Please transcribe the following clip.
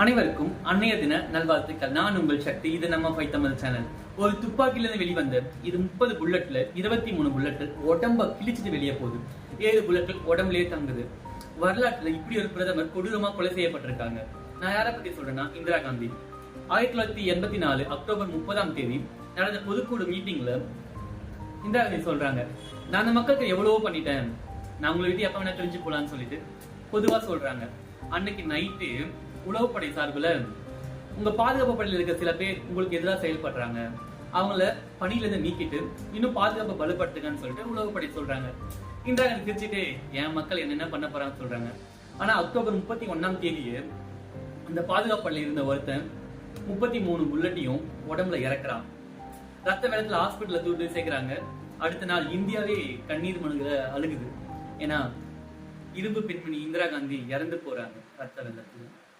அனைவருக்கும் அன்னைய தின நல்வாழ்த்துக்கள். நான் உங்கள் சக்தி இது நம்ம ஃபை தமிழ் சேனல். ஒரு துப்பாக்கியிலிருந்து வெளிவந்த இது முப்பது புல்லட்ல இருபத்தி மூணு புல்லட்டு உடம்ப கிழிச்சிட்டு வெளியே போகுது. ஏழு புல்லட்கள் உடம்புலயே தங்குது. வரலாற்றுல இப்படி ஒரு பிரதமர் கொடூரமா கொலை செய்யப்பட்டிருக்காங்க. நான் யாரை பத்தி சொல்றேன்னா இந்திரா காந்தி. ஆயிரத்தி தொள்ளாயிரத்தி எண்பத்தி நாலு அக்டோபர் முப்பதாம் தேதி நடந்த பொதுக்குழு மீட்டிங்ல இந்திரா காந்தி சொல்றாங்க நான் அந்த மக்களுக்கு எவ்வளவோ பண்ணிட்டேன். நான் உங்களை விட்டு எப்ப வேணா தெரிஞ்சு போலான்னு சொல்லிட்டு பொதுவா சொல்றாங்க. அன்னைக்கு நைட்டு உளவுப்படை சார்புல உங்க பாதுகாப்பு படையில இருக்க சில பேர் உங்களுக்கு எதிராக செயல்படுறாங்க. அவங்கள பணியில இருந்து நீக்கிட்டு இன்னும் பாதுகாப்பு வலுப்படுத்துங்கன்னு சொல்லிட்டு உளவுப்படை சொல்றாங்க. இந்திரா காந்தி சிரிச்சுட்டு என் மக்கள் என்னென்ன பண்ண போறான்னு சொல்றாங்க. ஆனா அக்டோபர் முப்பத்தி ஒண்ணாம் தேதியே அந்த பாதுகாப்பு படையில இருந்த ஒருத்தன் முப்பத்தி மூணு புல்லட்டையும் உடம்புல இறக்குறான். ரத்த வெள்ளத்துல ஹாஸ்பிட்டல்ல தூட்டு சேர்க்கிறாங்க. அடுத்த நாள் இந்தியாவே கண்ணீர் மனுகளை அழுகுது. ஏன்னா இரும்பு பெண்மணி இந்திரா காந்தி இறந்து போறாங்க ரத்த வெள்ளத்துல